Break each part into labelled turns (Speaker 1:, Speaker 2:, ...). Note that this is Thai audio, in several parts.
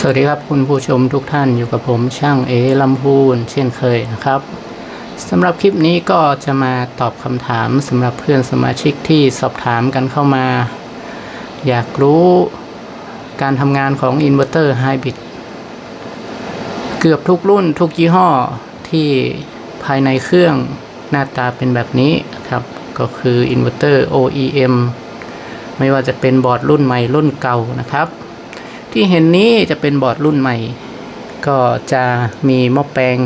Speaker 1: สวัสดีครับคุณผู้ชมทุกท่านอยู่กับผมช่างเอลำพูนเช่นเคยนะครับสำหรับคลิปนี้ก็จะมาตอบคำถามสำหรับเพื่อนสมาชิกที่สอบถามกันเข้ามา อยากรู้การทำงานของอินเวอร์เตอร์ไฮบริดเกือบทุกรุ่นทุกยี่ห้อที่ภายในเครื่องหน้าตาเป็นแบบนี้ครับ ก็คืออินเวอร์เตอร์ OEM ไม่ว่าจะเป็นบอร์ดรุ่นใหม่รุ่นเก่านะครับ ที่เห็นนี้จะเป็นบอร์ดรุ่นใหม่ ก็จะมีหม้อแปลง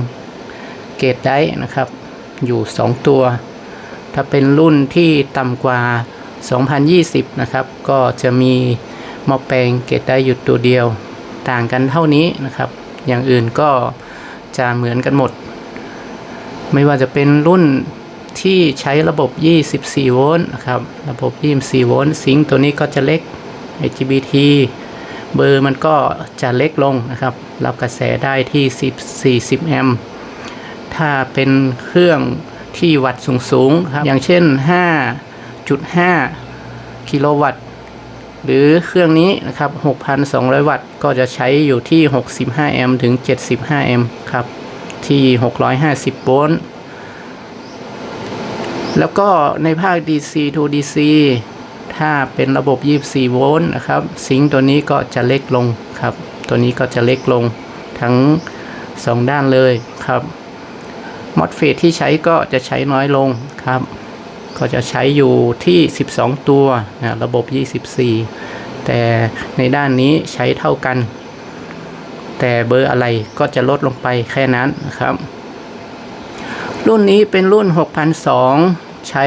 Speaker 1: เกรดได้นะครับ อยู่ 2 ตัว ถ้าเป็นรุ่นที่ต่ำกว่า 2020 นะครับ ก็จะมีหม้อแปลงเกรดได้อยู่ตัวเดียว ต่างกันเท่านี้นะครับ อย่างอื่นก็จะเหมือนกันหมด ไม่ว่าจะเป็นรุ่นที่ใช้ระบบ 24 โวลต์นะครับ ระบบ 24 โวลต์ ซิงค์ตัวนี้ก็จะเล็ก IGBT เบอร์มันก็จะเล็กลงนะครับ รับกระแสได้ที่ 10 40 แอมป์ ถ้าเป็นเครื่องที่วัดสูงๆครับ อย่างเช่น 5.5 กิโลวัตต์ หรือเครื่องนี้นะครับ 6,200 วัตต์ ก็จะใช้อยู่ที่ 65 แอมป์ถึง 75 แอมป์ครับ ที่ 650 โวลต์ แล้วก็ในภาค DC to DC ถ้าเป็นระบบ 24 โวลต์นะครับ ซิงตัวนี้ก็จะเล็กลงครับ ตัวนี้ก็จะเล็กลงทั้ง 2 ด้านเลยครับมอสเฟตที่ใช้ก็จะใช้น้อยลงครับ ก็จะใช้อยู่ที่ 12 ตัวนะระบบ 24 แต่ในด้านนี้ใช้เท่ากัน แต่เบอร์อะไรก็จะลดลงไปแค่นั้นนะครับ รุ่นนี้เป็นรุ่น 6002 ใช้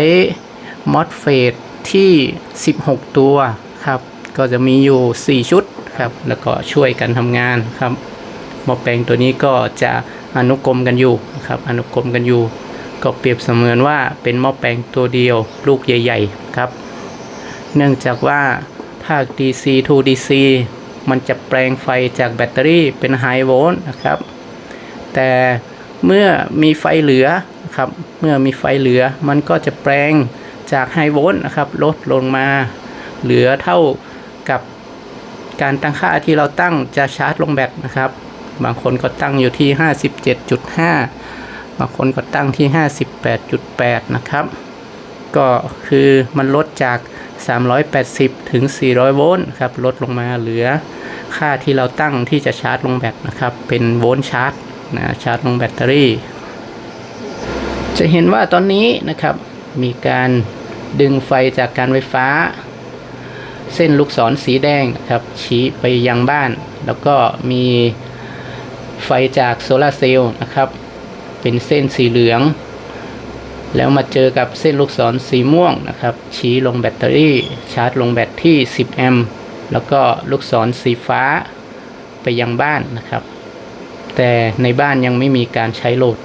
Speaker 1: มอสเฟต ที่ 16 ตัวครับ ก็จะมีอยู่ 4 ชุดครับ แล้วก็ช่วยกันทำงานครับหม้อแปลงตัวนี้ก็จะอนุกรมกันอยู่ครับ อนุกรมกันอยู่ ก็เปรียบเสมือนว่าเป็นหม้อแปลงตัวเดียวลูกใหญ่ ๆครับ เนื่องจากว่าภาค DC to DC มันจะแปลงไฟจากแบตเตอรี่เป็นไฮโวลต์นะครับ แต่เมื่อมีไฟเหลือครับ เมื่อมีไฟเหลือมันก็จะแปลง จากไฮโวลต์นะครับลดลงมา เหลือเท่ากับการตั้งค่าที่เราตั้งจะชาร์จลงแบตนะครับ บางคนก็ตั้งอยู่ที่ 57.5 บางคนก็ตั้งที่ 58.8 นะครับ ก็คือมันลดจาก 380 ถึง 400 โวลต์ครับลดลงมาเหลือค่าที่เราตั้งที่จะชาร์จลงแบตนะครับ เป็นโวลต์ชาร์จนะชาร์จลงแบตเตอรี่ จะเห็นว่าตอนนี้นะครับ มีการดึงไฟจากการไฟฟ้า เส้นลูกศรสีแดงครับชี้ไปยังบ้าน แล้วก็มีไฟจากโซลาเซลล์นะครับ เป็นเส้นสีเหลือง แล้วมาเจอกับเส้นลูกศรสีม่วงนะครับ ชี้ลงแบตเตอรี่ ชาร์จลงแบตที่ 10 แอมป์แล้วก็ลูกศรสีฟ้าไปยังบ้านนะครับ แต่ในบ้านยังไม่มีการใช้โหลด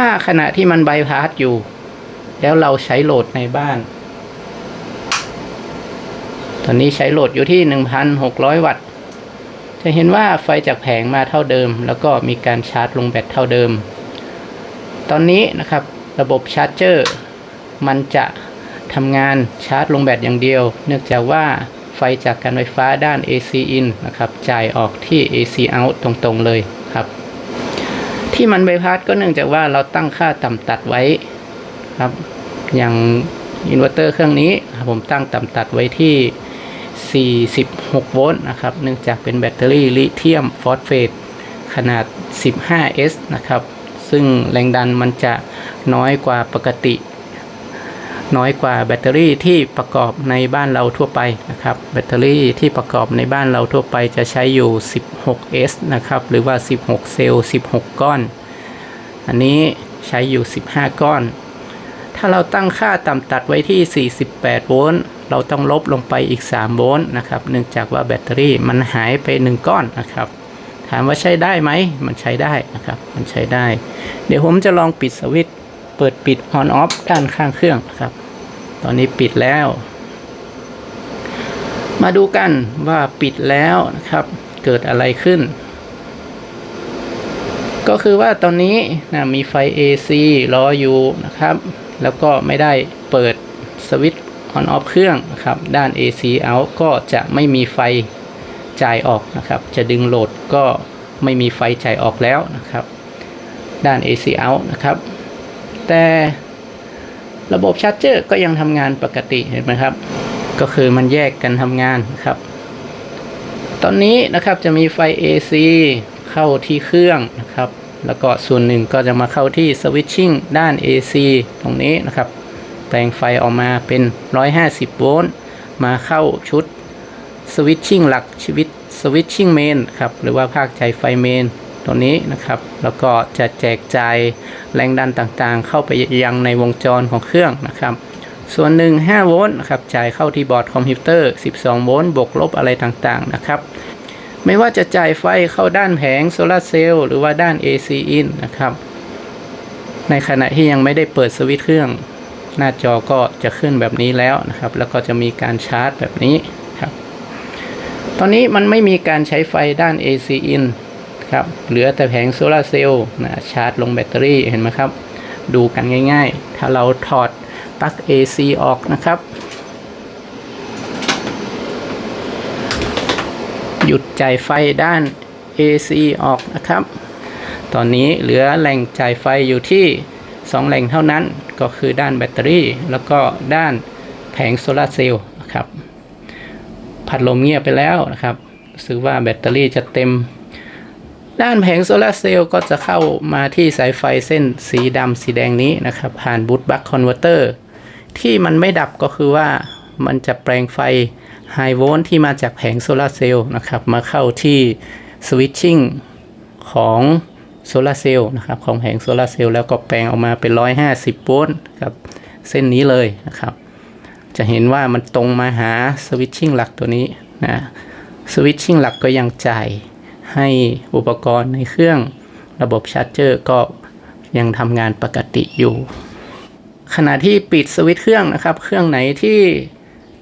Speaker 1: ถ้าขณะที่มันไบพาสอยู่ แล้วเราใช้โหลดในบ้าน ตอนนี้ใช้โหลดอยู่ที่ 1,600 วัตต์ จะเห็นว่าไฟจากแผงมาเท่าเดิม แล้วก็มีการชาร์จลงแบตเท่าเดิม ตอนนี้นะครับระบบชาร์จเจอร์ มันจะทำงานชาร์จลงแบตอย่างเดียว เนื่องจากว่าไฟจากการไฟฟ้าด้าน AC in นะครับ จ่ายออกที่ AC out ตรงๆเลยครับ ที่มันไบพาสก็เนื่องจากว่าเราตั้งค่าต่ำตัดไว้ครับ อย่างอินเวอร์เตอร์เครื่องนี้ผมตั้งต่ำตัดไว้ที่ 46 โวลต์นะครับ เนื่องจากเป็นแบตเตอรี่ลิเธียมฟอสเฟตขนาด 15S นะครับ ซึ่งแรงดันมันจะน้อยกว่าปกติ น้อยกว่าแบตเตอรี่ที่ประกอบในบ้านเราทั่วไปนะครับ แบตเตอรี่ที่ประกอบในบ้านเราทั่วไปจะใช้อยู่ 16S นะครับ หรือว่า 16 เซลล์ 16 ก้อน อันนี้ใช้อยู่ 15 ก้อน ถ้าเราตั้งค่าต่ำตัดไว้ที่ 48 โวลต์ เราต้องลบลงไปอีก 3 โวลต์นะครับ เนื่องจากว่าแบตเตอรี่มันหายไป 1 ก้อนนะครับถามว่าใช้ได้ไหม มันใช้ได้นะครับ มันใช้ได้ เดี๋ยวผมจะลองปิดสวิตช์ เปิดปิด on off ด้านข้างเครื่องครับ ตอนนี้ปิดแล้ว มาดูกันว่าปิดแล้วนะครับ เกิดอะไรขึ้น ก็คือว่าตอนนี้นะมีไฟ AC รออยู่นะครับ แล้วก็ไม่ได้เปิดสวิตช์ on off เครื่องนะครับ ด้าน AC out ก็จะไม่มีไฟจ่ายออกนะครับ จะดึงโหลดก็ไม่มีไฟจ่ายออกแล้วนะครับ ด้าน AC out นะครับ แต่ระบบชาร์จเจอร์ก็ยังทำงานปกติเห็นไหมครับ ก็คือมันแยกกันทำงานครับ ตอนนี้นะครับจะมีไฟ AC เข้าที่เครื่องนะครับ แล้วก็ส่วนหนึ่งก็จะมาเข้าที่สวิตชิ่งด้าน AC ตรงนี้นะครับ แปลงไฟออกมาเป็น 150 โวลต์มาเข้าชุดสวิตชิ่งหลักชีวิตสวิตชิ่งเมนครับ หรือว่าภาคใจไฟเมน ตัวนี้นะครับ แล้วก็จะแจกจ่ายแรงดันต่างๆ เข้าไปยังในวงจรของเครื่องนะครับ ส่วนหนึ่ง5โวลต์นะครับจ่ายเข้าที่บอร์ดคอมพิวเตอร์ 12 โวลต์บวกลบอะไรต่างๆนะครับ ไม่ว่าจะจ่ายไฟเข้าด้านแผงโซลาเซลล์หรือว่าด้าน AC in นะครับ ในขณะที่ยังไม่ได้เปิดสวิตช์เครื่อง หน้าจอก็จะขึ้นแบบนี้แล้วนะครับ แล้วก็จะมีการชาร์จแบบนี้ครับ ตอนนี้มันไม่มีการใช้ไฟด้าน AC in ครับเหลือแต่แผงโซลาร์เซลล์นะชาร์จลงแบตเตอรี่เห็นไหมครับ ดูกันง่ายๆ ถ้าเราถอดปลั๊ก AC ออกนะครับหยุดจ่ายไฟด้าน AC ออกนะครับ ตอนนี้เหลือแหล่งจ่ายไฟอยู่ที่ 2 แหล่งเท่านั้น ก็คือด้านแบตเตอรี่ แล้วก็ด้านแผงโซลาร์เซลล์นะครับ พัดลมเงียบไปแล้วนะครับรู้สึกว่าแบตเตอรี่จะเต็ม ด้านแผงโซลาร์เซลล์ก็จะเข้ามาที่สายไฟเส้นสีดำสีแดงนี้นะครับ ผ่านบูตบัคคอนเวอร์เตอร์ที่มันไม่ดับก็คือว่ามันจะแปลงไฟไฮโวลต์ที่มาจากแผงโซลาร์เซลล์นะครับ มาเข้าที่สวิตชิ่งของโซลาร์เซลล์นะครับของแผงโซลาร์เซลล์แล้วก็แปลงออกมาเป็น 150 โวลต์กับเส้นนี้เลยนะครับ จะเห็นว่ามันตรงมาหาสวิตชิ่งหลักตัวนี้นะสวิตชิ่งหลักก็ยังจ่าย ให้อุปกรณ์ในเครื่องระบบชาร์จเจอร์ก็ยังทำงานปกติอยู่ ขณะที่ปิดสวิตช์เครื่องนะครับ เครื่องไหนที่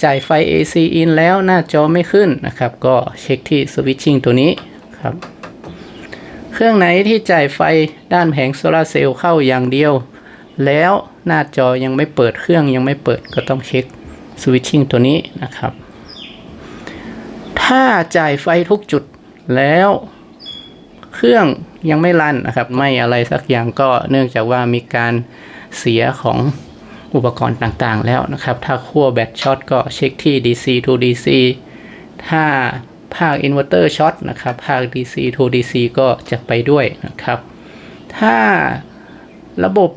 Speaker 1: จ่ายไฟ AC in แล้วหน้าจอไม่ขึ้นนะครับ ก็เช็คที่สวิตชิ่งตัวนี้ครับ เครื่องไหนที่จ่ายไฟด้านแผงโซลาเซลล์เข้าอย่างเดียว แล้วหน้าจอยังไม่เปิดเครื่องยังไม่เปิดก็ต้องเช็คสวิตชิ่งตัวนี้นะครับ ถ้าจ่ายไฟทุกจุด แล้วเครื่องยังไม่รันนะครับ ไม่อะไรสักอย่างก็เนื่องจากว่ามีการเสียของอุปกรณ์ต่างๆ แล้วนะครับ ถ้าขั้วแบตช็อตก็เช็คที่ DC to DC ถ้าภาคอินเวอร์เตอร์ช็อตนะครับภาค DC to DC ก็จะไปด้วยนะครับ ถ้าระบบ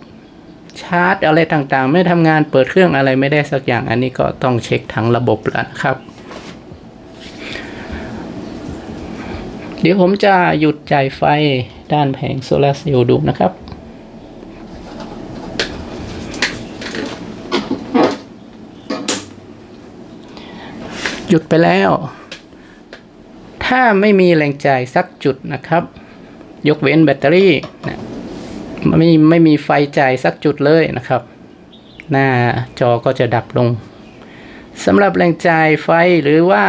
Speaker 1: ชาร์จอะไรต่างๆ ไม่ทำงานเปิดเครื่องอะไรไม่ได้สักอย่าง อันนี้ก็ต้องเช็คทั้งระบบแล้วนะครับ ดี๋ยวผมจะหยุดจ่ายไฟด้านแผงโซลาร์เซลล์ดูนะครับ หยุดไปแล้ว ถ้าไม่มีแรงจ่ายสักจุดนะครับ ยกเว้นแบตเตอรี่นะไม่ไม่มีไฟจ่ายสักจุดเลยนะครับ หน้าจอก็จะดับลงสำหรับแรงจ่ายไฟหรือว่า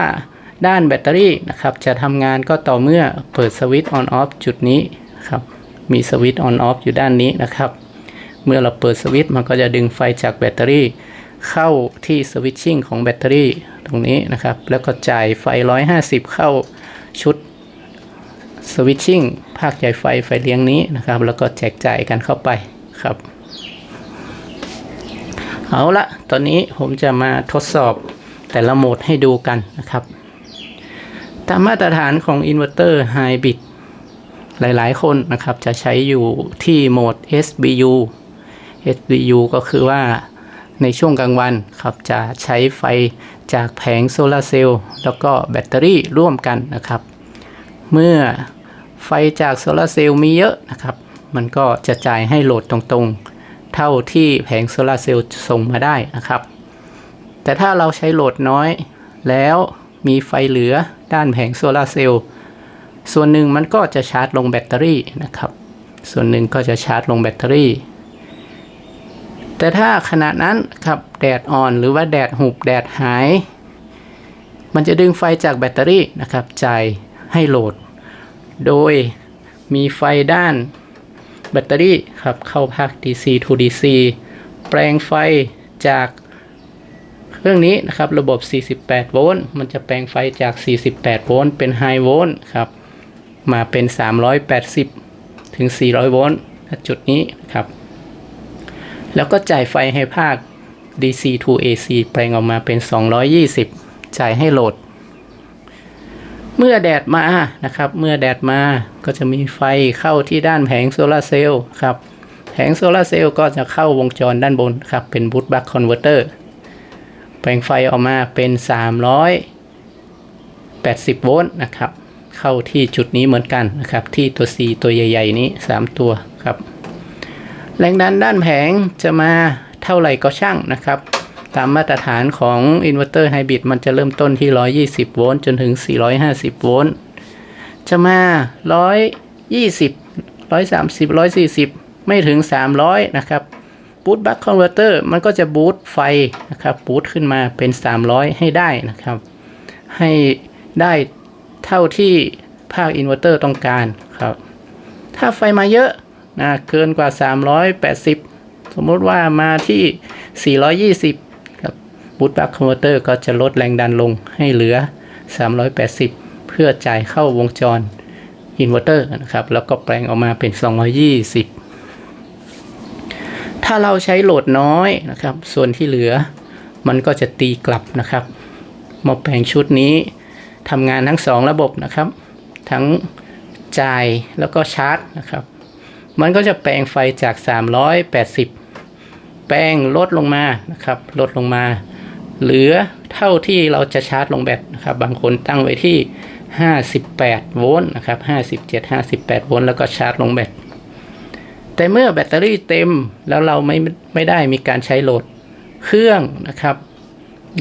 Speaker 1: ด้านแบตเตอรี่นะครับ จะทำงานก็ต่อเมื่อเปิดสวิตช์ออนออฟจุดนี้ครับ มีสวิตช์ออนออฟอยู่ด้านนี้นะครับ เมื่อเราเปิดสวิตช์มันก็จะดึงไฟจากแบตเตอรี่ เข้าที่สวิตชิ่งของแบตเตอรี่ตรงนี้นะครับ แล้วก็จ่ายไฟ 150 เข้าชุดสวิตชิ่งภาคจ่ายไฟไฟเลี้ยงนี้นะครับ แล้วก็แจกจ่ายกันเข้าไปครับ เอาละตอนนี้ผมจะมาทดสอบแต่ละโหมดให้ดูกันนะครับ ตามมาตรฐานของอินเวอร์เตอร์ไฮบริดหลายๆ คนนะครับจะใช้อยู่ที่โหมด SBU SBU ก็คือว่าในช่วงกลางวันครับจะใช้ไฟจากแผงโซลาร์เซลล์แล้วก็แบตเตอรี่ร่วมกันนะครับ เมื่อไฟจากโซลาร์เซลล์มีเยอะนะครับ มันก็จะจ่ายให้โหลดตรงๆ เท่าที่แผงโซลาร์เซลล์ส่งมาได้นะครับ แต่ถ้าเราใช้โหลดน้อยแล้วมีไฟเหลือ ด้านแผงโซลาร์เซลล์ส่วนหนึ่งมันก็จะชาร์จลงแบตเตอรี่นะครับ ส่วนหนึ่งก็จะชาร์จลงแบตเตอรี่ แต่ถ้าขณะนั้นครับแดดอ่อนหรือว่าแดดหุบแดดหาย มันจะดึงไฟจากแบตเตอรี่นะครับจ่ายให้โหลด โดยมีไฟด้านแบตเตอรี่ครับเข้าภาค DC to DC แปลงไฟจาก เครื่องนี้นะครับระบบ 48 โวลต์ มันจะแปลงไฟจาก 48 โวลต์เป็นไฮโวลต์ครับมาเป็น 380 ถึง 400 โวลต์จุดนี้ครับ แล้วก็จ่ายไฟให้ภาค DC to AC แปลงออกมาเป็น 220 จ่ายให้โหลด เมื่อแดดมานะครับ เมื่อแดดมาก็จะมีไฟเข้าที่ด้านแผงโซลาร์เซลล์ครับ แผงโซลาร์เซลล์ก็จะเข้าวงจรด้านบนครับ เป็นบูตบัคคอนเวอร์เตอร์ แปลงไฟออกมาเป็น 380 โวลต์นะครับ เข้าที่จุดนี้เหมือนกันนะครับ ที่ตัว C ตัวใหญ่ ๆ นี้ 3 ตัวครับ แรงดันด้านแผงจะมาเท่าไหร่ก็ช่างนะครับ ตามมาตรฐานของอินเวอร์เตอร์ไฮบริดมันจะเริ่มต้นที่ 120 โวลต์จนถึง 450 โวลต์จะมา 120 130 140 ไม่ถึง 300 นะครับ บูตบัคคอนเวอร์เตอร์มันก็จะบูตไฟนะครับบูตขึ้นมาเป็น 300 ให้ได้นะครับ ให้ได้เท่าที่ภาคอินเวอร์เตอร์ต้องการครับ ถ้าไฟมาเยอะนะเกินกว่า 380 สมมติว่ามาที่ 420ครับบูตบัคคอนเวอร์เตอร์ก็จะลดแรงดันลงให้เหลือ 380 เพื่อจ่ายเข้าวงจรอินเวอร์เตอร์นะครับ แล้วก็แปลงออกมาเป็น 220 ถ้าเราใช้โหลดน้อยนะครับ ส่วนที่เหลือมันก็จะตีกลับนะครับหม้อแปลงชุดนี้ทำงานทั้ง 2 ระบบนะครับ ทั้งจ่ายแล้วก็ชาร์จนะครับ มันก็จะแปลงไฟจาก 380 แปลงลดลงมานะครับ ลดลงมา เหลือเท่าที่เราจะชาร์จลงแบตนะครับ บางคนตั้งไว้ที่ 58 โวลต์นะครับ 57 58 โวลต์แล้วก็ชาร์จลงแบต แต่เมื่อแบตเตอรี่เต็มแล้วเราไม่ไม่ได้มีการใช้โหลดเครื่องนะครับ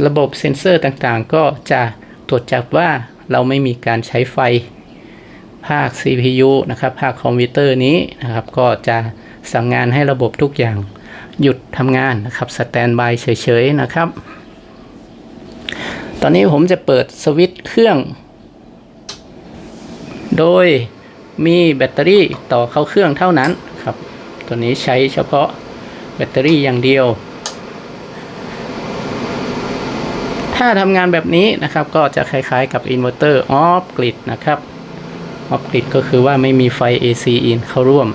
Speaker 1: ระบบเซ็นเซอร์ต่างๆ ก็จะตรวจจับว่าเราไม่มีการใช้ไฟภาค CPU นะครับ ภาคคอมพิวเตอร์นี้นะครับ ก็จะสั่งงานให้ระบบทุกอย่างหยุดทำงานนะครับสแตนบายเฉยๆนะครับ ตอนนี้ผมจะเปิดสวิตช์เครื่อง โดยมีแบตเตอรี่ต่อเข้าเครื่องเท่านั้น ตัวนี้ใช้เฉพาะแบตเตอรี่อย่างเดียว ถ้าทำงานแบบนี้นะครับก็จะคล้ายๆกับอินเวอร์เตอร์ออฟกริดนะครับออฟกริดก็คือว่าไม่มีไฟ AC in เข้าร่วม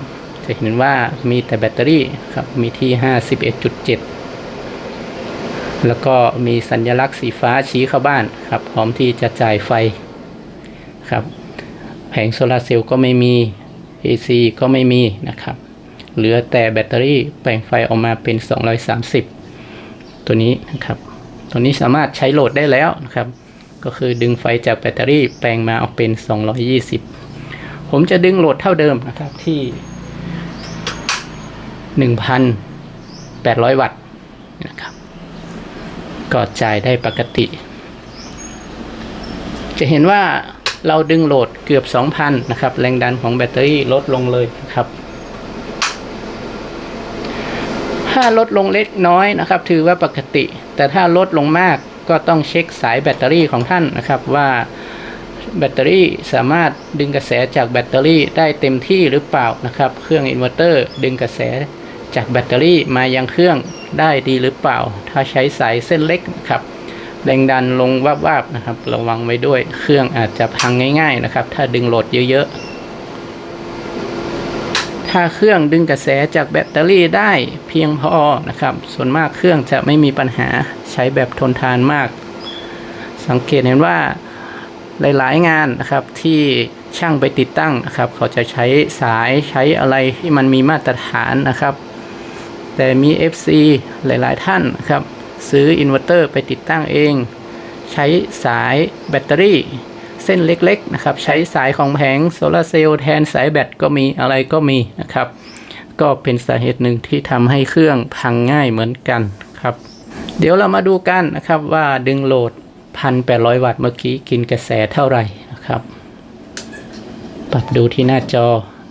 Speaker 1: จะเห็นว่ามีแต่แบตเตอรี่ครับมีที่ 51.7 แล้วก็มีสัญลักษณ์สีฟ้าชี้เข้าบ้านครับพร้อมที่จะจ่ายไฟครับแผงโซลาเซลล์ก็ไม่มี AC ก็ไม่มีนะครับ เหลือแต่แบตเตอรี่แปลงไฟออกมาเป็น 230 ตัวนี้นะครับ ตัวนี้สามารถใช้โหลดได้แล้วนะครับ ก็คือดึงไฟจากแบตเตอรี่แปลงมาออกเป็น 220 ผมจะดึงโหลดเท่าเดิมนะครับที่ 1,800 วัตต์นะครับ ก็จ่ายได้ปกติ จะเห็นว่าเราดึงโหลดเกือบ 2,000 นะครับ แรงดันของแบตเตอรี่ลดลงเลยนะครับ ถ้าลดลงเล็กน้อยนะครับ ถือว่าปกติ แต่ถ้าลดลงมากก็ต้องเช็คสายแบตเตอรี่ของท่านนะครับว่าแบตเตอรี่สามารถดึงกระแสจากแบตเตอรี่ได้เต็มที่หรือเปล่านะครับ เครื่องอินเวอร์เตอร์ดึงกระแสจากแบตเตอรี่มายังเครื่องได้ดีหรือเปล่า ถ้าใช้สายเส้นเล็กนะครับแรงดันลงวาบๆนะครับ ระวังไว้ด้วย เครื่องอาจจะพังง่าย ๆนะครับ ถ้าดึงโหลดเยอะๆ ถ้าเครื่องดึงกระแสจากแบตเตอรี่ได้เพียงพอนะครับ ส่วนมากเครื่องจะไม่มีปัญหาใช้แบบทนทานมาก สังเกตเห็นว่าหลาย ๆ งานนะครับที่ช่างไปติดตั้งนะครับ เขาจะใช้สายใช้อะไรที่มันมีมาตรฐานนะครับ แต่มี FC หลาย ๆ ท่านนะครับ ซื้ออินเวอร์เตอร์ไปติดตั้งเอง ใช้สายแบตเตอรี่ เส้นเล็กๆนะครับใช้สายของแผงโซลาร์เซลล์แทนสายแบตก็มีอะไรก็มีนะครับ ก็เป็นสาเหตุหนึ่งที่ทำให้เครื่องพังง่ายเหมือนกันครับ เดี๋ยวเรามาดูกันนะครับว่าดึงโหลด 1,800 วัตต์เมื่อกี้กินกระแสเท่าไหร่นะครับ ปรับดูที่หน้าจอ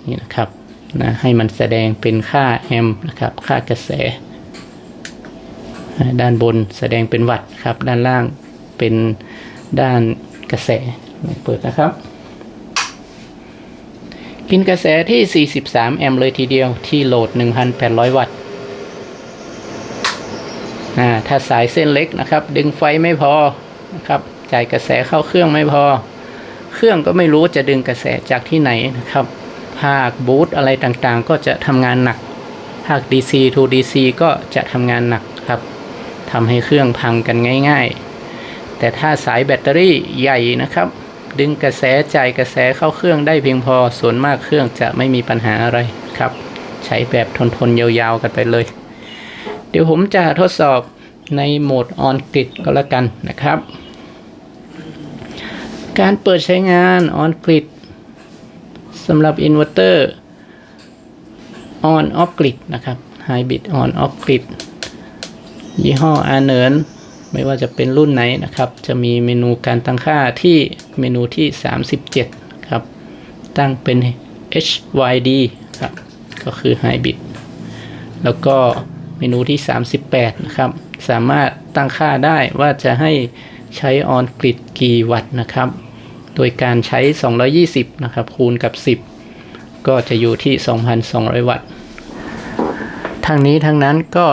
Speaker 1: นี่นะครับนะให้มันแสดงเป็นค่าแอมป์นะครับ ค่ากระแส ด้านบนแสดงเป็นวัตต์ครับ ด้านล่างเป็นด้านกระแส เปิดนะครับ กินกระแสที่ 43 แอมป์เลยทีเดียวที่โหลด 1,800 วัตต์ถ้าสายเส้นเล็กนะครับ ดึงไฟไม่พอนะครับจ่ายกระแสเข้าเครื่องไม่พอ เครื่องก็ไม่รู้จะดึงกระแสจากที่ไหนนะครับภาคบูตอะไรต่างๆ ก็จะทำงานหนักภาค DC to DC ก็จะทำงานหนักครับทำให้เครื่องพังกันง่าย ๆ แต่ถ้าสายแบตเตอรี่ใหญ่นะครับ ดึงกระแสจ่ายกระแสเข้าเครื่องได้เพียงพอ ส่วนมากเครื่องจะไม่มีปัญหาอะไรครับ ใช้แบบทนๆยาวๆกันไปเลย เดี๋ยวผมจะทดสอบในโหมดออนกริดก็แล้วกันนะครับ การเปิดใช้งานออนกริดสำหรับอินเวอร์เตอร์ on off grid นะครับ hybrid on off grid ยี่ห้ออาเนิน ไม่ว่าจะเป็นรุ่นไหนนะครับ จะมีเมนูการตั้งค่าที่เมนูที่ 37 ครับ ตั้งเป็น HYD ครับ ก็คือ hybrid แล้วก็เมนูที่ 38 นะครับ สามารถตั้งค่าได้ว่าจะให้ใช้ออนกริดกี่วัตต์นะครับ โดยการใช้ 220 นะครับ คูณกับ 10 ก็จะอยู่ที่ 2,200 วัตต์ทางนี้ทางนั้นก็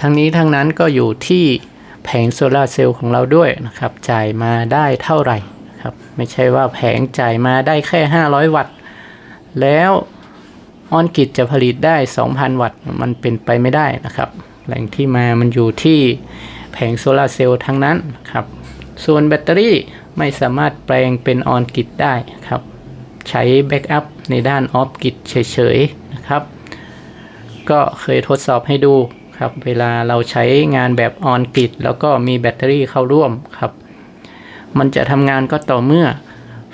Speaker 1: ทางนี้ทางนั้นก็อยู่ที่ แผงโซลาร์เซลล์ของเราด้วยนะครับ จ่ายมาได้เท่าไหร่ครับ ไม่ใช่ว่าแผงจ่ายมาได้แค่ 500 วัตต์ แล้วออนกิจจะผลิตได้ 2,000 วัตต์ มันเป็นไปไม่ได้นะครับ แหล่งที่มามันอยู่ที่แผงโซลาร์เซลล์ทั้งนั้นครับ ส่วนแบตเตอรี่ไม่สามารถแปลงเป็นออนกิจได้ครับ ใช้แบ็กอัพในด้านออฟกิจเฉยๆนะครับ ก็เคยทดสอบให้ดู ครับเวลาเราใช้งานแบบออนกิจแล้วก็มีแบตเตอรี่เข้าร่วมครับ มันจะทำงานก็ต่อเมื่อ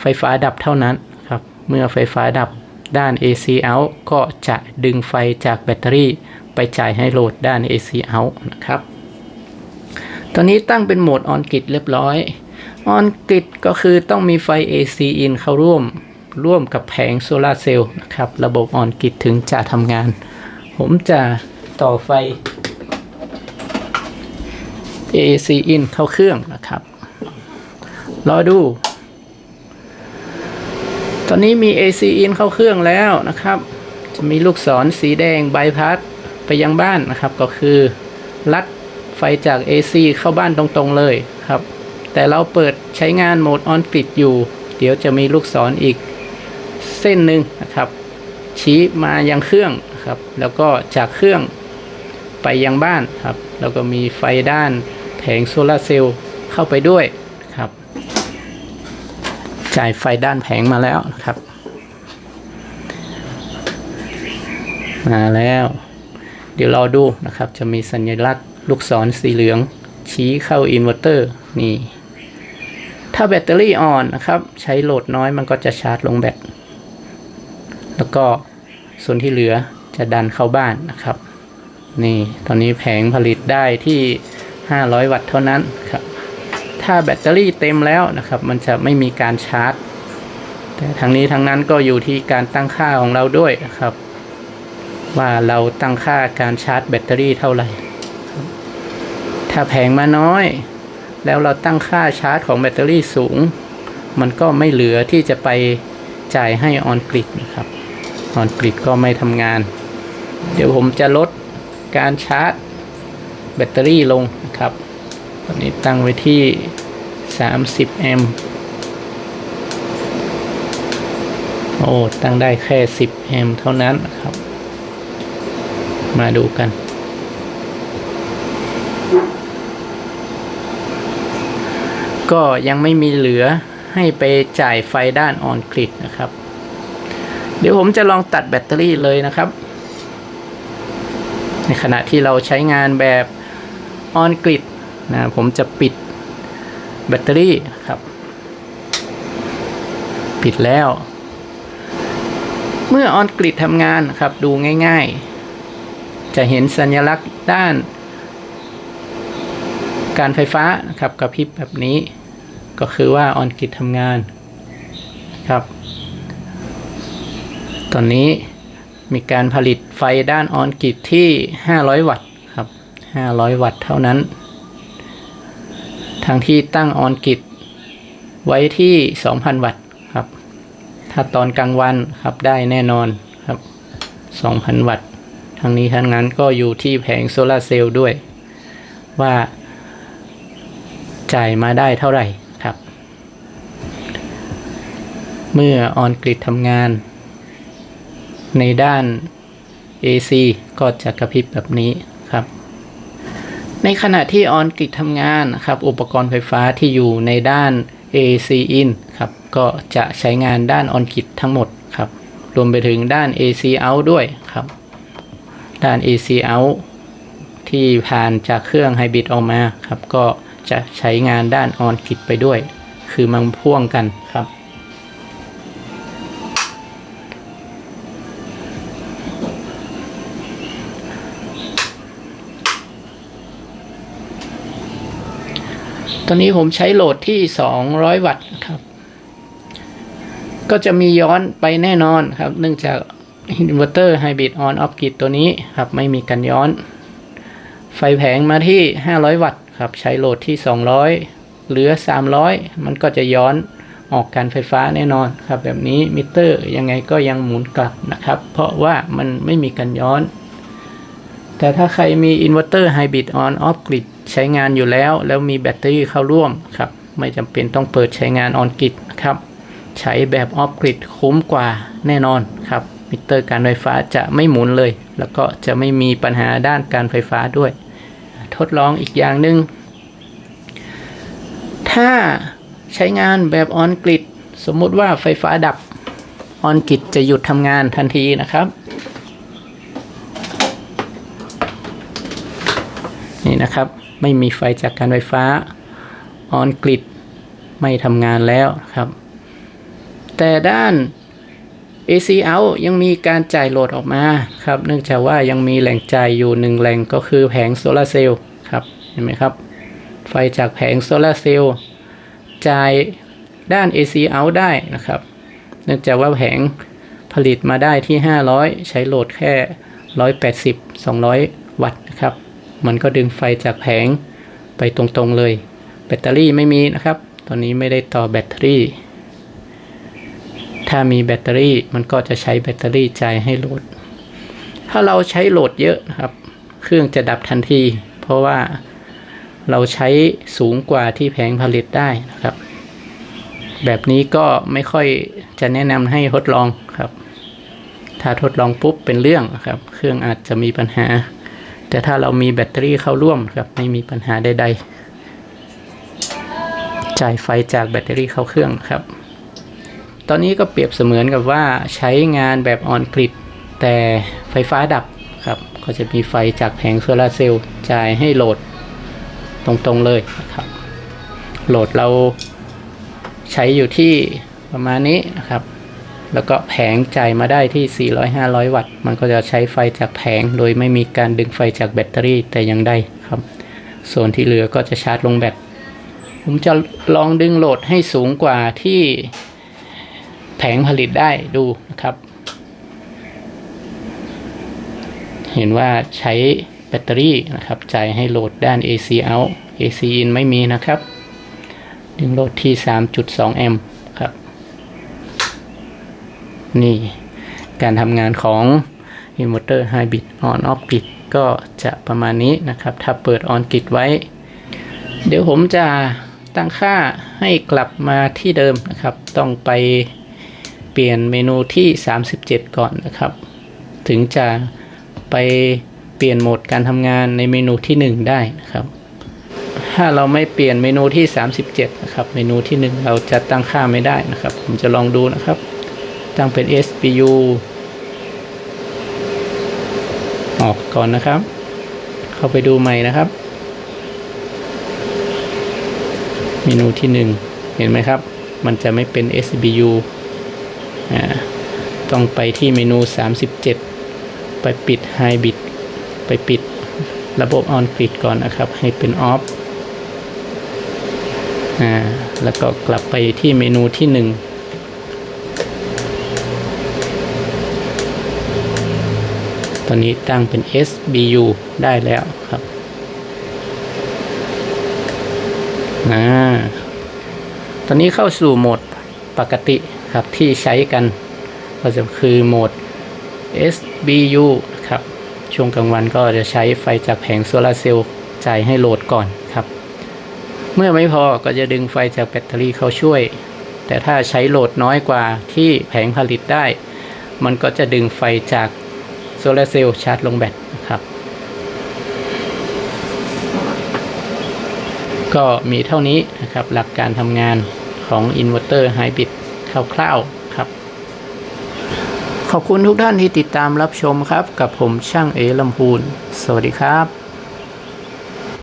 Speaker 1: ไฟฟ้าดับเท่านั้นครับ เมื่อไฟฟ้าดับด้าน AC out ก็จะดึงไฟจากแบตเตอรี่ไปจ่ายให้โหลดด้าน AC out นะครับ ตอนนี้ตั้งเป็นโหมดออนกิจเรียบร้อยออนกิจก็คือต้องมีไฟ AC in เข้าร่วมร่วมกับแผงโซลาร์เซลล์นะครับ ระบบออนกิจถึงจะทำงาน ผมจะต่อไฟ AC in เข้าเครื่องนะครับ รอดู ตอนนี้มี AC in เข้าเครื่องแล้วนะครับ จะมีลูกศรสีแดงบพาสไปยังบ้านนะครับ ก็คือลัดไฟจาก AC เข้าบ้านตรงๆเลยครับ แต่เราเปิดใช้งานโหมดออนกริดอยู่ เดี๋ยวจะมีลูกศรออีกเส้นหนึ่งนะครับ ชี้มายังเครื่องครับ แล้วก็จากเครื่องไปยังบ้านครับ แล้วก็มีไฟด้าน ผงโซลาร์เซลล์เข้าไปด้วยครับ จ่ายไฟด้านแผงมาแล้วครับ มาแล้ว เดี๋ยวรอดูนะครับ จะมีสัญลักษณ์ลูกศรสีเหลือง ชี้เข้าอินเวอร์เตอร์นี่ ถ้าแบตเตอรี่อ่อนนะครับ ใช้โหลดน้อยมันก็จะชาร์จลงแบต แล้วก็ส่วนที่เหลือจะดันเข้าบ้านนะครับ นี่ ตอนนี้แผงผลิตได้ที่ 500 วัตต์เท่านั้นครับถ้าแบตเตอรี่เต็มแล้วนะครับ มันจะไม่มีการชาร์จ แต่ทั้งนี้ทั้งนั้นก็อยู่ที่การตั้งค่าของเราด้วยนะครับ ว่าเราตั้งค่าการชาร์จแบตเตอรี่เท่าไหร่ ถ้าแผงมาน้อย แล้วเราตั้งค่าชาร์จของแบตเตอรี่สูง มันก็ไม่เหลือที่จะไปจ่ายให้ออนกริดนะครับออนกริดก็ไม่ทำงาน เดี๋ยวผมจะลดการชาร์จแบตเตอรี่ลง ครับตอนนี้ตั้งไว้ที่ 30 แอมป์โอ้ ตั้งได้แค่ 10 แอมป์เท่านั้นครับ มาดูกัน ก็ยังไม่มีเหลือให้ไปจ่ายไฟด้านออนกริดนะครับ เดี๋ยวผมจะลองตัดแบตเตอรี่เลยนะครับ ในขณะที่เราใช้งานแบบ ออนกริดนะผมจะปิดแบตเตอรี่ครับ ปิดแล้ว เมื่อออนกริดทำงานครับดูง่ายๆ จะเห็นสัญลักษณ์ด้าน การไฟฟ้านะครับกระพริบแบบนี้ ก็คือว่าออนกริดทำงานครับ ตอนนี้มีการผลิตไฟด้านออนกริดที่ 500 วัตต์ 500 วัตต์เท่านั้นทางที่ตั้งออนกริดไว้ที่ 2,000 วัตต์ครับ ถ้าตอนกลางวันครับได้แน่นอนครับ 2,000 วัตต์ทางนี้ทั้งนั้นก็อยู่ที่แผงโซลาร์เซลล์ด้วย ว่าจ่ายมาได้เท่าไหร่ครับ เมื่อออนกริดทำงาน ในด้าน AC ก็จะกระพริบแบบนี้ครับ ในขณะที่ออนกริดทำงานนะครับ อุปกรณ์ไฟฟ้าที่อยู่ในด้าน AC in ครับ ก็จะใช้งานด้านออนกริดทั้งหมดครับ รวมไปถึงด้าน AC out ด้วยครับ ด้าน AC out ที่ผ่านจากเครื่องไฮบริดออกมาครับ ก็จะใช้งานด้านออนกริดไปด้วย คือมันพ่วงกันครับ ตอนนี้ผมใช้โหลดที่ 200 วัตต์ครับ ก็จะมีย้อนไปแน่นอนครับ เนื่องจากอินเวอร์เตอร์ไฮบริดออนออฟกิดตัวนี้ครับ ไม่มีการย้อน ไฟแผงมาที่ 500 วัตต์ครับ ใช้โหลดที่ 200 เหลือ 300 มันก็จะย้อนออกการไฟฟ้าแน่นอนครับ แบบนี้มิเตอร์ยังไงก็ยังหมุนกลับนะครับ เพราะว่ามันไม่มีการย้อน แต่ถ้าใครมีอินเวอร์เตอร์ไฮบริดออนออฟกริด ใช้งานอยู่แล้ว แล้วมีแบตเตอรี่เข้าร่วมครับไม่จำเป็นต้องเปิดใช้งานออนกริดครับใช้แบบออฟกริดคุ้มกว่าแน่นอนครับมิเตอร์การไฟฟ้าจะไม่หมุนเลย แล้วก็จะไม่มีปัญหาด้านการไฟฟ้าด้วย ทดลองอีกอย่างหนึ่งถ้าใช้งานแบบออนกริดสมมุติว่าไฟฟ้าดับออนกริดจะหยุดทำงานทันทีนะครับนี่นะครับ ไม่มีไฟจากการไฟฟ้า ออนกริดไม่ทำงานแล้วครับ แต่ด้าน AC out ยังมีการจ่ายโหลดออกมาครับ เนื่องจากว่ายังมีแหล่งจ่ายอยู่หนึ่งแหล่งก็คือแผงโซลาร์เซลล์ครับเห็นไหมครับ ไฟจากแผงโซลาร์เซลล์จ่ายด้าน AC out ได้นะครับ เนื่องจากว่าแผงผลิตมาได้ที่ 500 ใช้โหลดแค่ 180 200 วัตต์นะครับ มันก็ดึงไฟจากแผงไปตรงๆเลย แบตเตอรี่ไม่มีนะครับ ตอนนี้ไม่ได้ต่อแบตเตอรี่ ถ้ามีแบตเตอรี่มันก็จะใช้แบตเตอรี่จ่ายให้โหลด ถ้าเราใช้โหลดเยอะนะครับ เครื่องจะดับทันที เพราะว่าเราใช้สูงกว่าที่แผงผลิตได้นะครับ แบบนี้ก็ไม่ค่อยจะแนะนำให้ทดลองครับ ถ้าทดลองปุ๊บเป็นเรื่องครับ เครื่องอาจจะมีปัญหา แต่ถ้าเรามีแบตเตอรี่เข้าร่วมครับไม่มีปัญหาใดๆ จ่ายไฟจากแบตเตอรี่เข้าเครื่องครับ ตอนนี้ก็เปรียบเสมือนกับว่าใช้งานแบบออนกริดแต่ไฟฟ้าดับครับ ก็จะมีไฟจากแผงโซลาร์เซลล์จ่ายให้โหลดตรงๆเลยครับ โหลดเราใช้อยู่ที่ประมาณนี้นะครับ แล้วก็แผงจ่ายมาได้ที่ 400-500 วัตต์ มันก็จะใช้ไฟจากแผง โดยไม่มีการดึงไฟจากแบตเตอรี่แต่อย่างใดครับ ส่วนที่เหลือก็จะชาร์จลงแบต ผมจะลองดึงโหลดให้สูงกว่าที่แผงผลิตได้ดูนะครับ เห็นว่าใช้แบตเตอรี่นะครับจ่ายให้โหลดด้าน AC out AC in ไม่มีนะครับ ดึงโหลดที่ 3.2 แอมป์ นี่การทำงานของ inverter hybrid on off grid ก็จะประมาณนี้นะครับ ถ้าเปิด on grid ไว้ เดี๋ยวผมจะตั้งค่าให้กลับมาที่เดิมนะครับ ต้องไปเปลี่ยนเมนูที่ 37 ก่อนนะครับ ถึงจะไปเปลี่ยนโหมดการทำงานในเมนูที่ 1 ได้นะครับ ถ้าเราไม่เปลี่ยนเมนูที่ 37 นะครับ เมนูที่ 1 เราจะตั้งค่าไม่ได้นะครับ ผมจะลองดูนะครับ ตั้งเป็น SPU ออกก่อนนะครับ เข้าไปดูใหม่นะครับ เมนูที่ 1 เห็นไหมครับ มันจะไม่เป็น SBU อ่าต้องไปที่เมนู 37 ไปปิด Hybrid ไปปิดระบบ On Grid ก่อนนะครับ ให้เป็น Off อ่าแล้วก็กลับไปที่เมนูที่ 1 ตอนนี้ตั้งเป็น SBU ได้แล้วครับอ่าตอนนี้เข้าสู่โหมดปกติครับที่ใช้กัน ก็จะคือโหมด SBU ครับ ช่วงกลางวันก็จะใช้ไฟจากแผงโซลาร์เซลล์จ่ายให้โหลดก่อนครับ เมื่อไม่พอก็จะดึงไฟจากแบตเตอรี่เข้าช่วย แต่ถ้าใช้โหลดน้อยกว่าที่แผงผลิตได้ มันก็จะดึงไฟจาก โซลาร์เซลล์ชาร์จลงแบตนะครับ ก็มีเท่านี้นะครับ หลักการทำงานของอินเวอร์เตอร์ไฮบริดคร่าวๆครับ ขอบคุณทุกท่านที่ติดตามรับชมครับ กับผมช่างเอลำพูน สวัสดีครับ